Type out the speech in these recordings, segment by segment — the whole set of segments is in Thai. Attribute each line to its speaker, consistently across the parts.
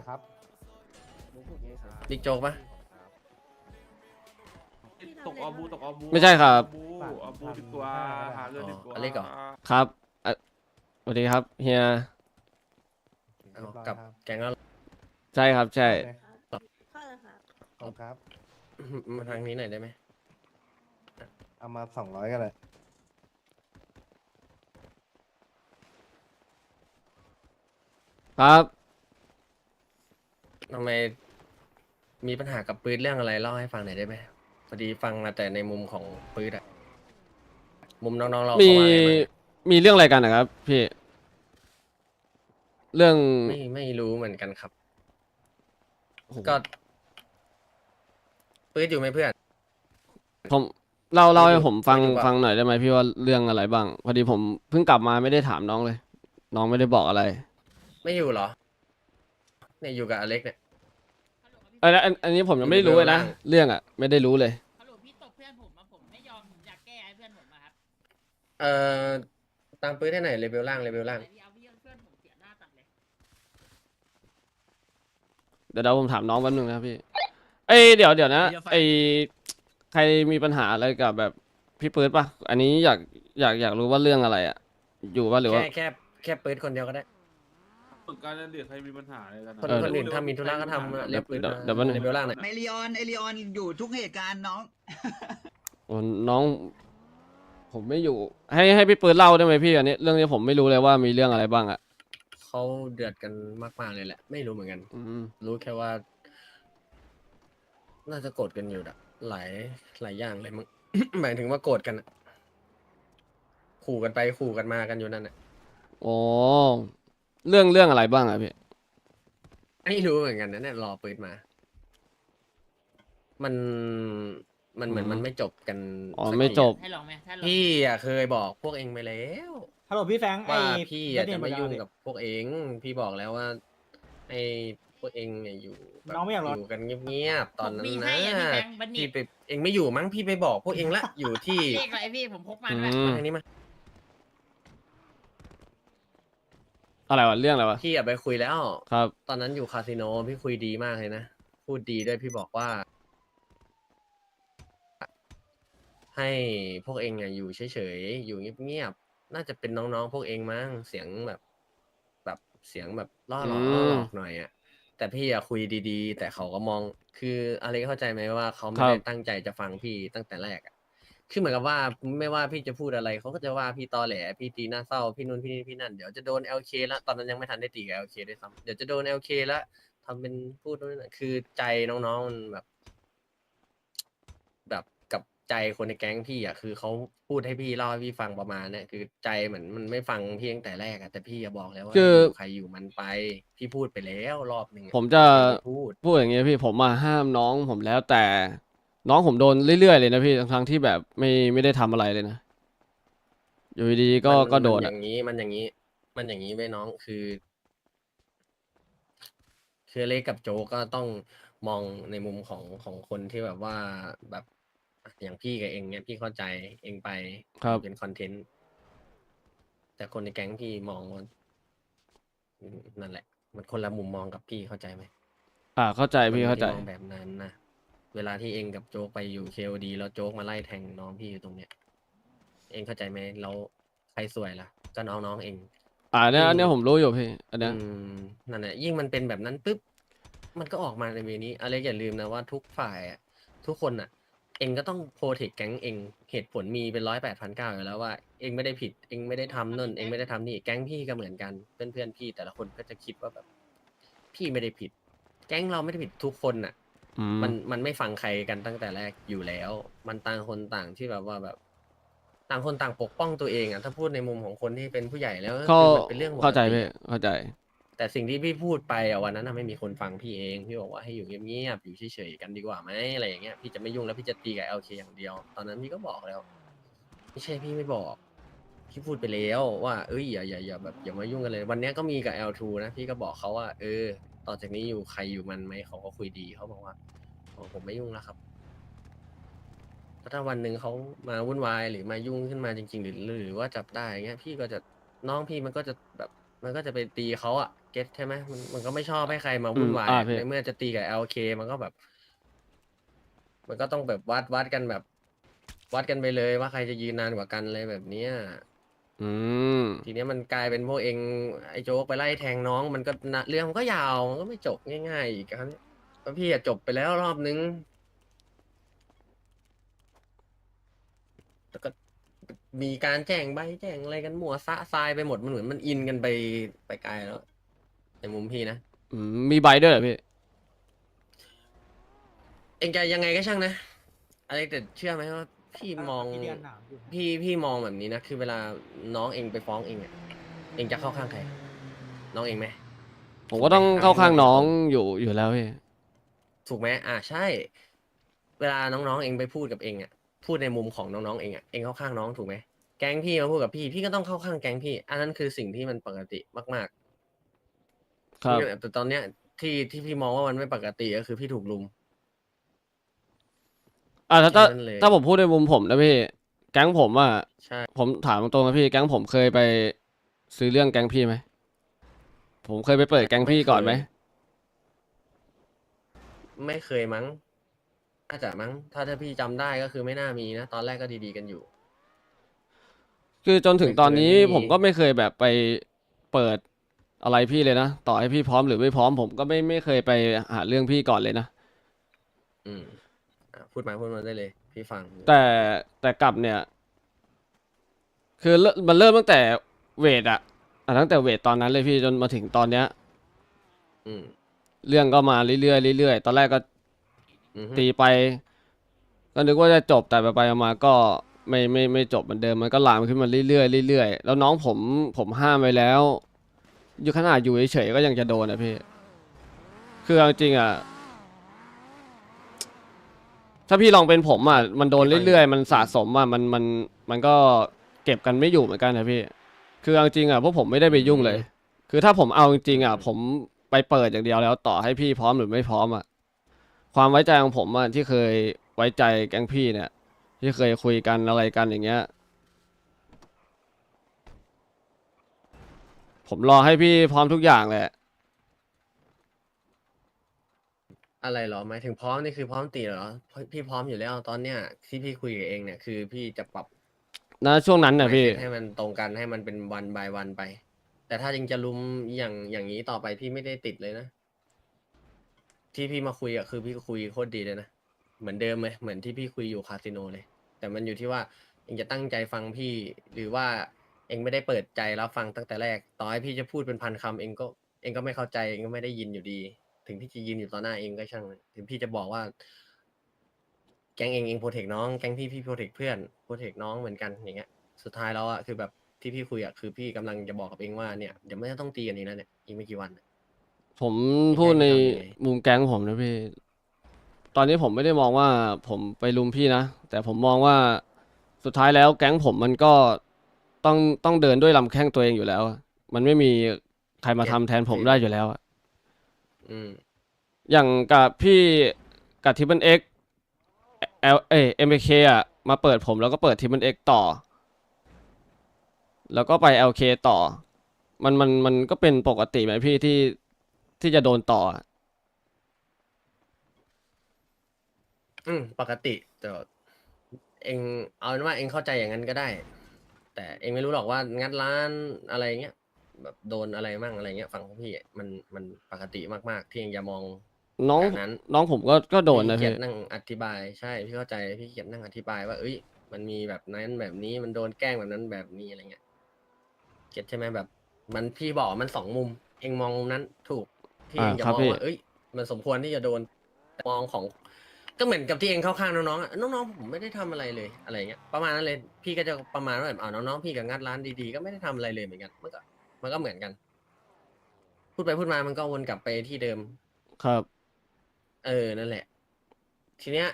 Speaker 1: อยครับ
Speaker 2: บิ๊กโจ๊กปะ
Speaker 3: ตกออบูตกออบู
Speaker 4: ไม่ใช่ครับ
Speaker 3: ออบูออบูติดตัวหาเรื่องติดตัว
Speaker 2: อเล็กเหรอ
Speaker 4: ครับอะสวัสดีครับเฮีย
Speaker 2: เอากับแก๊งแล้ว
Speaker 4: ใช่ครับใช่
Speaker 5: เข้าเลยครับ
Speaker 1: ขอบครับ
Speaker 2: มาทางนี้หน่อยได้ไหม
Speaker 1: เอามาสองร้อยกันเลย
Speaker 4: ครับ
Speaker 2: ทำไม มีปัญหากับปืนเรื่องอะไรเล่าให้ฟังหน่อยได้ไหมพอดีฟังมาแต่ในมุมของปืนอะมุมน้องๆเรา
Speaker 4: มี
Speaker 2: เขาว่าไงบ้าง
Speaker 4: มีเรื่องอะไรกันนะครับพี่เรื่อง
Speaker 2: ไม่ไม่รู้เหมือนกันครับ
Speaker 4: โอ้โห
Speaker 2: ก็ปืนอยู่ไหมเพื่อน
Speaker 4: ผมเล่าเล่าให้
Speaker 2: ไม่รู้
Speaker 4: ผมฟัง
Speaker 2: ไม่รู้ว่า
Speaker 4: ฟังหน่อยได้ไหมพี่ว่าเรื่องอะไรบ้าง พอดีผมเพิ่งกลับมาไม่ได้ถามน้องเลย น้องไม่ได้บอกอะไร
Speaker 2: ไม่อยู่เหรอ เนี่ยอยู่กับอเล็กเนี่ย
Speaker 4: เอันอันอันนี้ผมยังไม่รู้เลยนะ
Speaker 2: อยู่ในเรื่อง
Speaker 4: เรื่องอะ ไม่ได้รู้เลย
Speaker 6: ฮัลโหลพี่ตบเพื่อนผมมาผมไม่ยอมผมอยากแก้ให้เพื่อนผมมาครับ
Speaker 2: เอ่อตามปืนให้หน่อยเลเวลล่างเลเวลล่าง
Speaker 6: แต่พี่เอาพี่เพื่อนผมเสียหน้าตัดเลย
Speaker 4: เดี๋ยวเดี๋ยวผมถามน้องแป๊บนึงนะครับพี่ เอ้ยเดี๋ยวเดี๋ยวนะไอใครมีปัญหาอะไรกับแบบพี่ปื๊ดปะอันนี้อยากอยากอยากรู้ว่าเรื่องอะไรอะ อยู่ปะหรือว่า
Speaker 2: แค่แค่แค่ปืนคนเดียวก็ได้
Speaker 3: ฝึกการเล่นเดือดใครมีปัญหาอะไรกัน
Speaker 2: คน
Speaker 4: เออ
Speaker 2: คนอื่นถ้ามีธุระก็ทำเรียกปืน
Speaker 4: เดี๋ยว
Speaker 2: มา
Speaker 4: เดี๋ยวแป๊บนึง
Speaker 2: เลเวลล่างหน่อย
Speaker 7: ไอรีออนไอรีออนอยู่ทุกเหตุการณ์น้อง
Speaker 4: โอ้น้อง ผมไม่อยู่ ให้ให้พี่ปื๊ดเล่าได้ไหมพี่อันนี้ เรื่องนี้ผมไม่รู้เลยว่ามีเรื่องอะไรบ้างอะ
Speaker 2: เขาเดือดกันมากๆเลยแหละ ไม่รู้เหมือนกัน
Speaker 4: อืม
Speaker 2: รู้แค่ว่า น่าจะโกรธกันอยู่อะหลายหลายอย่างเลยมึง หมายถึงว่าโกรธกันอะขู่กันไปขู่กันมากันอยู่นั่นอะ
Speaker 4: โอ้ เรื่องเรื่องอะไรบ้างอะพี่
Speaker 2: ไม่รู้เหมือนกันนะเนี่ยรอปืนมา มันมันเหมือน
Speaker 4: อืม
Speaker 2: มันไม่จบกัน
Speaker 4: อ๋อ
Speaker 2: สัก
Speaker 4: ไม่
Speaker 2: ทีะ
Speaker 4: จบ
Speaker 6: ให้ลองไหมถ้าลอง
Speaker 2: พี่อะเคยบอกพวกเองไปแล้ว
Speaker 8: ฮัลโหลพี่แฟรงค์ไอ้
Speaker 2: ว่าพี่อะ
Speaker 8: เล่
Speaker 2: จะ
Speaker 8: น
Speaker 2: ไม่
Speaker 8: เก
Speaker 2: ยุ่ง
Speaker 8: ดิ
Speaker 2: กับพวกเอง พี่บอกแล้วว่าไอ้พวกเองเนี่ยอยู่แบบ
Speaker 8: น้องไม่อยากรอ
Speaker 2: อ ยู่กันเงียบๆตอนนั้น
Speaker 6: ผมมี
Speaker 2: นะ
Speaker 6: ให้อะพี่แบงค์บัน
Speaker 2: พี่
Speaker 6: นี่
Speaker 2: ไปเองไม่อยู่มั้งพี่ไปบอกพวกเองละ อยู่ที่
Speaker 6: เลขอะไรพี่ผมพกมา
Speaker 4: อื
Speaker 6: ด้วย
Speaker 4: ม
Speaker 2: มาทางนี้มา
Speaker 4: อะไรวะเรื่องอะไรวะ
Speaker 2: พี่อะไปคุยแล้ว
Speaker 4: ครับ
Speaker 2: ตอนนั้นอยู่คาสิโนพี่คุยดีมากเลยนะพูดดีด้วยพี่บอกว่า ให้พวกเองอะอยู่เฉยๆอยู่เงียบๆน่าจะเป็นน้องๆพวกเองมั้งเสียงแบบ แบบเสียงแบบล่อหลอก
Speaker 4: อืม
Speaker 2: ล่อหลอกหน่อยอะแต่พี่อะคุยดี ๆ แต่เขาก็มอง คืออะไรเข้าใจไหมว่าเขาไม่ได้ตั้งใจจะฟังพี่ตั้งแต่แรกอะ คือเหมือนกับว่าไม่ว่าพี่จะพูดอะไรเขาก็จะว่าพี่ตอแหลพี่ตีหน้าเศร้าพี่นู่นพี่นี่พี่นั่นเดี๋ยวจะโดน LK แล้วตอนนั้นยังไม่ทันได้ตีกับ LK ด้วยซ้ำเดี๋ยวจะโดน LK แล้วทำเป็นพูดนู่นนนคือใจน้องๆมันแบบ แบบกับใจคนในแก๊งพี่อะคือเขาพูดให้พี่เล่าให้พี่ฟังประมาณเนี่ยคือใจเหมือนมันไม่ฟังพี่ตั้งแต่แรกอะแต่พี่อะบอกแล้วว่า
Speaker 4: คือ
Speaker 2: อยู่ใครอยู่มันไป พี่พูดไปแล้วรอบหนึ่งอ
Speaker 4: ผมจะ
Speaker 2: พี่พูด
Speaker 4: พูดอย่างเงี้ยพี่ผมมาห้ามน้องผมแล้วแต่ น้องผมโดนเรื่อยๆเลยนะพี่ทั้งๆที่แบบไม่ไม่ได้ทำอะไรเลยนะ อยู่ดีๆก็
Speaker 2: มัน
Speaker 4: ก็โดน
Speaker 2: มันอ
Speaker 4: อะ
Speaker 2: ย่างนี้มันอย่างนี้ มันอย่างนี้ไว้น้องคือ คือเล็กกับโจกก็ต้องมองในมุมของของคนที่แบบว่าแบบอย่างพี่กับเองเนี่ยพี่เข้าใจเองไป
Speaker 4: ครับ
Speaker 2: เป็นคอนเทนต์แต่คนในแก๊งพี่มองว่าอืมนั่นแหละ มันคนละมุมมองกับพี่เข้าใจไหม
Speaker 4: อ่าเข้าใจพี่เข้าใจ
Speaker 2: คนที่มองแบบนั้นนะ เวลาที่เองกับโจ๊กไปอยู่เคอดีแล้วโจ๊กมาไล่แทงน้องพี่อยู่ตรงเนี้ย เองเข้าใจไหมแล้วใครสวยล่ะ ก็น้องน้องๆเอง
Speaker 4: อ่าเนี่ย
Speaker 2: อืม
Speaker 4: อันเนี้ยผมรู้อยู่พี่อันเนี้ย
Speaker 2: อืมนั่นแหละยิ่งมันเป็นแบบนั้นปุ๊บมันก็ออกมาในเวนี้อะไรอย่าลืมนะว่าทุกฝ่ายอะทุกคนอะ เองก็ต้องโปรเทคแก๊งเองเหตุผลมีเป็นร้อยแปดพันเก้าอยู่แล้วว่าเองไม่ได้ผิดเองไม่ได้ทำนั่นเองไม่ได้ทำนี่แก๊งพี่ก็เหมือนกันเพื่อนเพื่อนๆพี่แต่ละคนก็จะคิดว่าแบบ พี่ไม่ได้ผิด แก๊งเราไม่ได้ผิดทุกคนอะ
Speaker 4: อืม
Speaker 2: มันมันไม่ฟังใครกันตั้งแต่แรกอยู่แล้ว มันต่างคนต่างที่แบบว่าแบบ ต่างคนต่างปกป้องตัวเองอะถ้าพูดในมุมของคนที่เป็นผู้ใหญ่แล้วก็
Speaker 4: เขา
Speaker 2: คือมันเป็นเรื่องปก
Speaker 4: เข้าใจ
Speaker 2: ติ
Speaker 4: พี่
Speaker 2: อะ
Speaker 4: เข้าใจ
Speaker 2: แต่สิ่งที่พี่พูดไปอะวันนั้นน่ะไม่มีคนฟังพี่เองพี่บอกว่าให้อยู่เงียบๆอยู่เฉยๆกันดีกว่าไหมอะไรอย่างเงี้ยพี่จะไม่ยุ่งแล้วพี่จะตีกับเอลเคอย่างเดียว ตอนนั้นพี่ก็บอกแล้ว ไม่ใช่พี่ไม่บอกพี่พูดไปแล้วว่าเอ้ยอย่าอย่าอย่าแบบอย่ามายุ่งกันเลย วันเนี้ยก็มีกับ L2 นะพี่ก็บอกเขาว่า เออ ต่อจากนี้อยู่ใครอยู่มันไหมเขาก็คุยดีเขาบอกว่าอ๋อผมไม่ยุ่งแล้วครับถ้าวันหนึ่งเขามาวุ่นวายหรือมายุ่งขึ้นมาจริง ๆ หรือหรือว่าจับได้อย่างเงี้ย พี่ก็จะน้องพี่มันก็จะแบบ มันก็จะไปตีเขาอะเก็ตใช่ไหมมันมันก็ไม่ชอบให้ใครมาวุ่นวาย
Speaker 4: อืมอ่าพี่
Speaker 2: ในเมื่อจะตีกับ LK มันก็แบบ มันก็ต้องแบบวัดวัดกันแบบ วัดกันไปเลยว่าใครจะยืนนานกว่ากันอะไรแบบเนี้ย
Speaker 4: อืม
Speaker 2: ทีเนี้ยมันกลายเป็นพวกเองไอ้โจ๊กไปไล่แทงน้องมันก็นะเรื่องมันก็ยาวมันก็ไม่จบง่ายๆอีกครับเพราะพี่อะจบไปแล้วรอบนึงแล้วก็มีการแจ้งใบแจ้งอะไรกันมั่วซะทรายไปหมดมันเหมือนมันอินกันไปไปไกลแล้ว ในมุมพี่นะ
Speaker 4: อืมมีใบด้วยเหรอพี่
Speaker 2: เองจะยังไงก็ช่างนะ อะไรแต่เชื่อไหมว่า พี่มองพี่พี่มองแบบนี้นะ คือเวลาน้องเองไปฟ้องเองอะเองจะเข้าข้างใคร น้องเองไหม
Speaker 4: ผมก็ต้องเข้าข้างน้องอยู่อยู่แล้วพี่
Speaker 2: ถูกไหมอ่าใช่ เวลาน้องๆ เองไปพูดกับเองอะ พูดในมุมของน้องๆ เองอะ เองเข้าข้างน้องถูกไหม แก๊งพี่มาพูดกับพี่ พี่ก็ต้องเข้าข้างแก๊งพี่ อันนั้นคือสิ่งที่มันปกติมาก
Speaker 4: ครับ
Speaker 2: ๆแต่ตอนเนี้ยที่ที่พี่มองว่ามันไม่ปกติก็คือพี่ถูกลุม
Speaker 4: อ่าถ้าถ้า
Speaker 2: แค่นั้นเลย
Speaker 4: ถ้าผมพูดในมุมผมนะพี่ แก๊งผมอะ
Speaker 2: ใช่
Speaker 4: ผมถามตรงๆนะพี่ แก๊งผมเคยไปซื้อเรื่องแก๊งพี่ไหม ผมเคยไปเปิดแก๊งพี่ก่อนไหม
Speaker 2: ไม่เคยมั้งน่าจะมั้ง ถ้าถ้าพี่จำได้ก็คือไม่น่ามีนะ ตอนแรกก็ดีๆกันอยู่
Speaker 4: คือจนถึงตอนนี้
Speaker 2: ไม่เคยมี
Speaker 4: ผมก็ไม่เคยแบบไปเปิดอะไรพี่เลยนะ ต่อให้พี่พร้อมหรือไม่พร้อมผมก็ไม่ไม่เคยไปหาเรื่องพี่ก่อนเลยนะ
Speaker 2: อืม อะพูดมาพูดมาได้เลย พี่ฟังอยู่
Speaker 4: แต่แต่กลับเนี่ย คือเริ่มมันเริ่มตั้งแต่เวทอะอะตั้งแต่เวทตอนนั้นเลยพี่จนมาถึงตอนเนี้ย
Speaker 2: อืม
Speaker 4: เรื่องก็มาเรื่อยๆเรื่อยๆตอนแรกก็
Speaker 2: อือฮึ
Speaker 4: ตีไป ก็นึกว่าจะจบแต่ไปไปๆมาๆก็ไม่ไม่ไม่จบเหมือนเดิมมันก็ลามขึ้นมาเรื่อยๆเรื่อยๆแล้วน้องผมผมห้ามไว้แล้ว อยู่ขนาดอยู่เฉยๆก็ยังจะโดนนะพี่คือเอาจริงอะ ถ้าพี่ลองเป็นผมอะมันโดนเรื่อยๆ มันสะสมอะมันมันมันก็เก็บกันไม่อยู่เหมือนกันนะพี่ คือเอาจริงอะพวกผมไม่ได้ไปยุ่งเลย คือถ้าผมเอาจริงๆอะ ผมไปเปิดอย่างเดียวแล้วต่อให้พี่พร้อมหรือไม่พร้อมอะความไว้ใจของผมอะที่เคยไว้ใจแก๊งพี่เนี่ย ที่เคยคุยกันอะไรกันอย่างเงี้ย ผมรอให้พี่พร้อมทุกอย่างแหละ
Speaker 2: อะไรเหรอหมายถึงพร้อมนี่คือพร้อมตีเหรอเพราะพี่พร้อมอยู่แล้วตอนเนี้ยที่พี่คุยกับเองเนี่ยคือพี่จะปรับ
Speaker 4: นะช่วงนั้นนะพี่
Speaker 2: mindset ให้มันตรงกันให้มันเป็นวันบายวันไป แต่ถ้าจริงจะลุมอย่างอย่างนี้ต่อไปพี่ไม่ได้ติดเลยนะ ที่พี่มาคุยอะคือพี่ก็คุยโคตรดีเลยนะ เหมือนเดิมเลยเหมือนที่พี่คุยอยู่คาสิโนเลย แต่มันอยู่ที่ว่าเองจะตั้งใจฟังพี่หรือว่าเองไม่ได้เปิดใจรับฟังตั้งแต่แรก ต่อให้พี่จะพูดเป็นพันคำเองก็เองก็ไม่เข้าใจเองก็ไม่ได้ยินอยู่ดี ถึงพี่จะยืนอยู่ต่อหน้าเองก็ช่างมันถึงพี่จะบอกว่า แก๊งเองเองโปรเทคน้องแก๊งพี่พี่โปรเทคเพื่อนโปรเทคน้องเหมือนกันอย่างเงี้ย สุดท้ายแล้วอะคือแบบที่พี่คุยอะคือพี่กำลังจะบอกกับเองว่าเนี่ยเดี๋ยวไม่ต้องตีกันอีกแล้วเนี่ยอีกไม่กี่วันน่ะ
Speaker 4: ผมพูดใน
Speaker 2: ให้ทำยังไง
Speaker 4: มุมแก๊งผมนะพี่ ตอนนี้ผมไม่ได้มองว่าผมไปลุมพี่นะ แต่ผมมองว่าสุดท้ายแล้วแก๊งผมมันก็ต้องต้องเดินด้วยลำแข้งตัวเองอยู่แล้วอะมันไม่มีใครมาทำแทนผมได้อยู่แล้วอะ
Speaker 2: อืม
Speaker 4: อย่างกับพี่กับทิปเปิลเอ็กเอลเอเอ็มเคอะมาเปิดผมแล้วก็เปิดทิปเปิลเอ็กต่อ แล้วก็ไปเอลเคต่อ มันมันมันก็เป็นปกติไหมพี่ที่ที่จะโดนต่ออะ
Speaker 2: อืมปกติแต่เองเอาเป็นว่าเองเข้าใจอย่างนั้นก็ได้ แต่เองไม่รู้หรอกว่างัดร้านอะไรเงี้ย แบบโดนอะไรมั่งอะไรเงี้ยฝั่งของพี่อะมันมันปกติมากๆที่เองอย่ามอง
Speaker 4: น้อง
Speaker 2: แบบนั้น
Speaker 4: น้องผมก็ก็โดนนะ
Speaker 2: พี่
Speaker 4: พี่
Speaker 2: เกียจนั่งอธิบายใช่พี่เข้าใจพี่เกียจนั่งอธิบายว่าเอ้ย มันมีแบบนั้นแบบนี้มันโดนแกล้งแบบนั้นแบบนี้อะไรเงี้ยเก็ตใช่ไหมแบบ มันพี่บอกว่ามันสองมุม เองมองมุมนั้นถูกที่เองจะ
Speaker 4: อ่าครับ
Speaker 2: มอง
Speaker 4: พี่
Speaker 2: ว่าเอ้ย มันสมควรที่จะโดนแต่มองของ ก็เหมือนกับที่เองเข้าข้างน้องๆอะน้องๆผมไม่ได้ทำอะไรเลยอะไรเงี้ยประมาณนั้นเลย พี่ก็จะประมาณว่าแบบเอาน้องๆพี่กับงัดร้านดีๆก็ไม่ได้ทำอะไรเลยเหมือนกันมันก็ มันก็เหมือนกัน พูดไปพูดมามันก็วนกลับไปที่เดิม
Speaker 4: ครับ
Speaker 2: เออนั่นแหละ ทีเนี้ย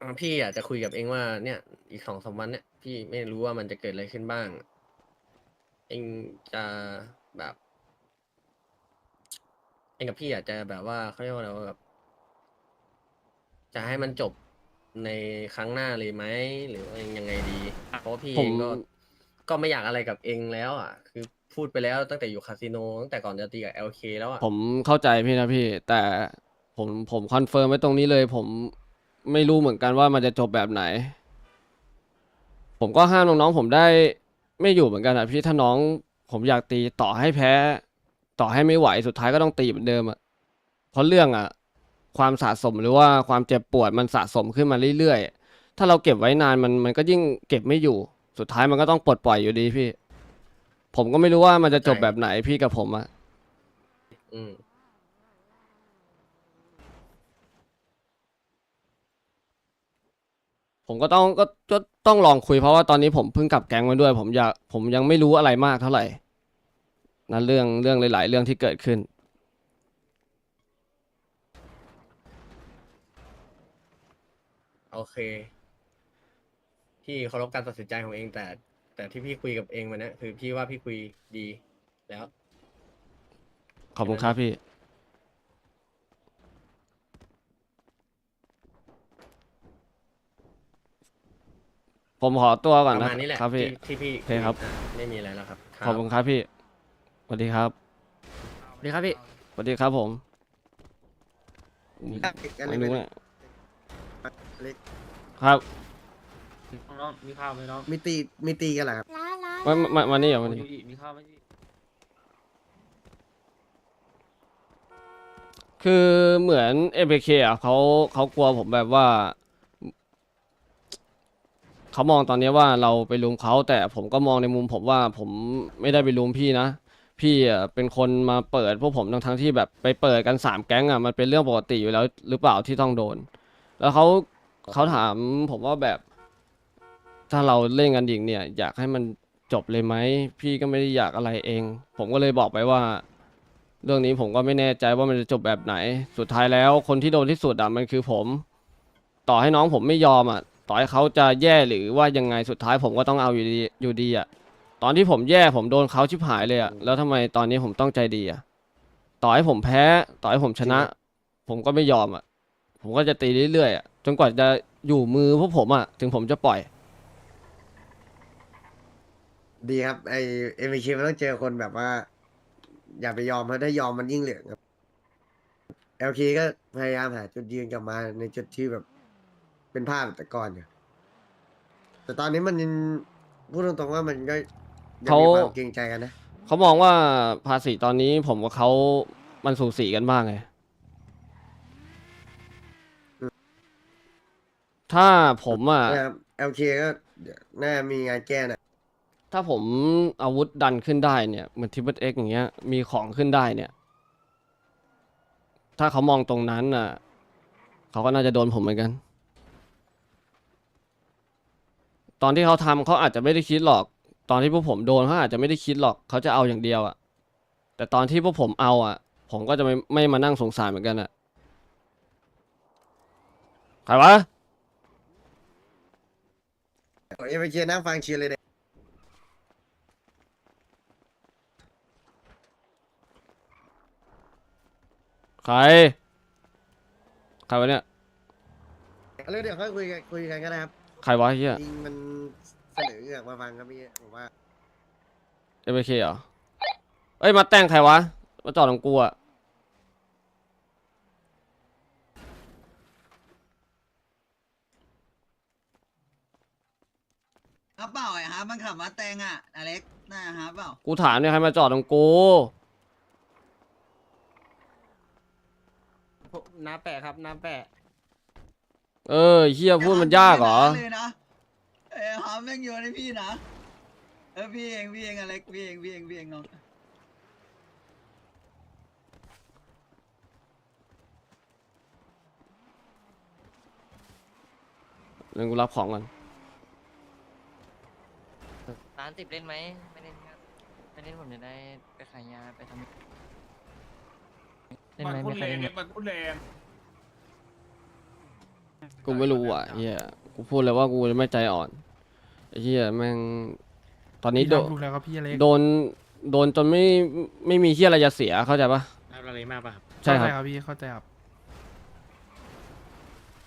Speaker 2: อ่าพี่อยากจะคุยกับเองว่าเนี่ย อีกสองสามวันเนี่ย พี่ไม่รู้ว่ามันจะเกิดอะไรขึ้นบ้าง เองจะแบบ เองกับพี่อยากจะแบบว่าเขาเรียกว่าอะไรว่าแบบจะให้มันจบในครั้งหน้าเลยไหมหรือว่ายังไงดี เพราะว่าพี่
Speaker 4: ผ
Speaker 2: เอ
Speaker 4: ม
Speaker 2: งก็ ก็ไม่อยากอะไรกับเองแล้วอะ คือพูดไปแล้วตั้งแต่อยู่คาสิโนตั้งแต่ก่อนจะตีกับเอลเคแล้วอะ
Speaker 4: ผมเข้าใจพี่นะพี่ แต่ผมผมคอนเฟิร์มไว้ตรงนี้เลย ผมไม่รู้เหมือนกันว่ามันจะจบแบบไหน ผมก็ห้ามน้องๆผมได้ไม่อยู่เหมือนกันอะพี่ถ้าน้องผมอยากตีต่อให้แพ้ ต่อให้ไม่ไหวสุดท้ายก็ต้องตีเหมือนเดิมอะเพราะเรื่องอะความสะสมหรือว่าความเจ็บปวดมันสะสมขึ้นมาเรื่อยๆ ถ้าเราเก็บไว้นานมันมันก็ยิ่งเก็บไม่อยู่ สุดท้ายมันก็ต้องปลดปล่อยอยู่ดีพี่ ผมก็ไม่รู้ว่ามันจะจบแบบไหนพี่กับผมอะ
Speaker 2: อืม
Speaker 4: ผมก็ต้องก็ก็ต้องลองคุยเพราะว่าตอนนี้ผมเพิ่งกลับแก๊งมาด้วย ผมอยากผมยังไม่รู้อะไรมากเท่าไหร่นั่นเรื่องเรื่องหลาย ๆ เรื่องที่เกิดขึ้น
Speaker 2: โอเค พี่เคารพการตัดสินใจของเองแต่ แต่ที่พี่คุยกับเองวันเนี้ยคือพี่ว่าพี่คุยดีแล้ว
Speaker 4: ขอบคุณครับพี่ ผมขอตัวก่
Speaker 2: ป
Speaker 4: อน
Speaker 2: ระ
Speaker 4: นะ
Speaker 2: มาณนี้แหละ
Speaker 4: ครับพี่
Speaker 2: ที่ที่พี่
Speaker 4: โอเคครับ
Speaker 2: อะไม่มีอะไรแล้วครับ
Speaker 4: ขอบคุณครับพี่สวัสดีครับ
Speaker 2: สวัสดีครับพี่
Speaker 4: สวัสดีครับผม
Speaker 5: ครับ
Speaker 4: ไม่รู้เนี่ย
Speaker 5: เล็ก
Speaker 4: ครับ
Speaker 3: น้องมีข้าวไหมน้อง
Speaker 5: มีตีมีตีกันเหรอครับ
Speaker 8: ลาลา
Speaker 4: มามามานี่เหรอมานี่
Speaker 3: มีข้าวไหมพี่
Speaker 4: คือเหมือนเอเเคอะเขาเขากลัวผมแบบว่า เขามองตอนนี้ว่าเราไปลุมเขาแต่ผมก็มองในมุมผมว่าผมไม่ได้ไปลุมพี่นะ พี่อะเป็นคนมาเปิดพวกผมทั้งทั้งๆที่แบบไปเปิดกันสามแก๊งอะมันเป็นเรื่องปกติอยู่แล้วหรือเปล่าที่ต้องโดน แล้วเขาเขาถามผมว่าแบบ ถ้าเราเล่นกันอีกเนี่ย อยากให้มันจบเลยไหมพี่ก็ไม่ได้อยากอะไรเอง ผมก็เลยบอกไปว่า เรื่องนี้ผมก็ไม่แน่ใจว่ามันจะจบแบบไหน สุดท้ายแล้วคนที่โดนที่สุดอะมันคือผม ต่อให้น้องผมไม่ยอมอะต่อให้เขาจะแย่หรือว่ายังไงสุดท้ายผมก็ต้องเอาอยู่ดีอยู่ดีอะตอนที่ผมแย่ผมโดนเขาชิบหายเลยอะแล้วทำไมตอนนี้ผมต้องใจดีอะต่อให้ผมแพ้ ต่อให้ผมชนะ ผมก็ไม่ยอมอะผมก็จะตีเรื่อยๆอะจนกว่าจะอยู่มือพวกผมอะถึงผมจะปล่อย
Speaker 5: ดีครับไอเอ็มเคมันต้องเจอคนแบบว่า อย่าไปยอมเพราะถ้ายอมมันยิ่งเหลืองครับเอลเคก็พยายามหาจุดยืนกลับมาในจุดที่แบบ เป็นภาพแต่ก่อนอยู่แต่ตอนนี้มันยังพูดตรงๆว่ามันก็ยัง
Speaker 4: เขา
Speaker 5: มีความเกรงใจกันนะ
Speaker 4: เขามองว่าภาษีตอนนี้ผมกับเขามันสูสีกันบ้างไง ถ้าผมอะ
Speaker 5: นะครับเอลเคก็เดี๋ยวน่ามีงานแก้นะ
Speaker 4: ถ้าผมอาวุธดันขึ้นได้เนี่ยเหมือนทิปเปิลเอ็กอย่างเงี้ยมีของขึ้นได้เนี่ย ถ้าเขามองตรงนั้นน่ะเขาก็น่าจะโดนผมเหมือนกัน ตอนที่เขาทำเขาอาจจะไม่ได้คิดหรอก ตอนที่พวกผมโดนเขาอาจจะไม่ได้คิดหรอกเขาจะเอาอย่างเดียวอะแต่ตอนที่พวกผมเอาอะผมก็จะไม่ไม่มานั่งสงสารเหมือนกันอะใครวะ
Speaker 5: เอ็มเคนั่งฟังเชียร์เลยเนี่ย
Speaker 4: ใคร ใครวะเนี่ย
Speaker 5: แล้วเดี๋ยวค่อยคุยกันคุยกันก็ได้ครับ
Speaker 4: ใครวะเฮีย
Speaker 5: จริงมันเสนออยากมาฟังครับพี่ผมว่า
Speaker 4: เอเเคเหรอ เอ้ย มาแต่งใครวะ มาจอดของกูอะ
Speaker 7: ครับเปล่าไอ้ฮาร์ปมันขับมาแตงอะอเล็กน่าฮาร์ปเปล่า
Speaker 4: กูถามเนี่ยใครมาจอดของกู
Speaker 9: น้าแปะครับน้าแปะ
Speaker 4: เออเฮียพูดมันยากเหรอ
Speaker 7: เลยนะเอ้ยฮาร์ปแม่งโยนให้พี่นะเออพี่เองพี่เองอเล็กพี่เองพี่เองพี่เองน้อง
Speaker 4: เดี๋ยวกูรับของก่อน
Speaker 9: ร้านสิบเล่นไหมไม่เล่นครับไม่เล่นผมจะได้ไปขายยาไปทำ เล่น
Speaker 3: มัน
Speaker 9: ไหม
Speaker 3: พู
Speaker 9: ไม่
Speaker 3: ด
Speaker 9: เค
Speaker 3: แร
Speaker 9: ย
Speaker 3: ง
Speaker 9: เล่น
Speaker 3: มันพูดแรง
Speaker 4: กูไม่รู้อะเฮียกูพูดเลยว่ากูไม่ใจอ่อนไอ้เฮียแม่งตอนนี้โดน
Speaker 10: รู้แล้วครับพี่อเล็ก
Speaker 4: โดนโดนจนไม่ไม่มีเฮียอะไรจะเสียเข้าใจปะ
Speaker 10: รับอะไรมากป่ะครับ
Speaker 4: ใช่ครับ
Speaker 10: เข้าใจครับพี่เข้าใจครับ